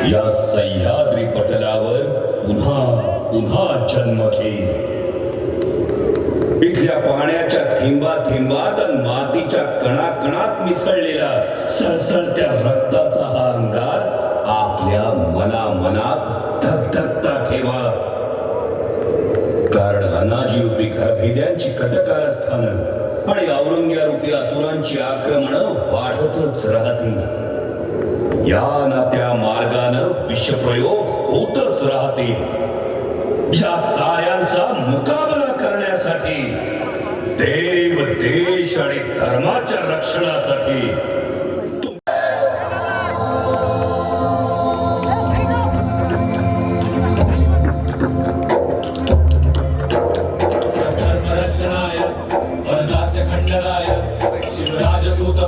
या सह्याद्री पटलावर पुन्हा पुन्हा जन्म घे. इथल्या पाण्याच्या थिंबा थिंबात आणि मातीच्या कणाकणात मिसळलेला सरसरत्या रक्ताचा हा अंगार आपल्या मना मनात धकधकता ठेवा. कारण अनाजी रूपी घरभेद्यांची कटकारस्थानं आणि औरंग्या रूपी असुरांची आक्रमण वाढतच राहतील. या ना त्या मार्गानं विषप्रयोग होतच राहतील या साऱ्यांचा मुकाबला करण्यासाठी देव देश आणि धर्माच्या रक्षणासाठी धर्मरक्षणाय वरदास्य खण्डनाय शिवराजसूत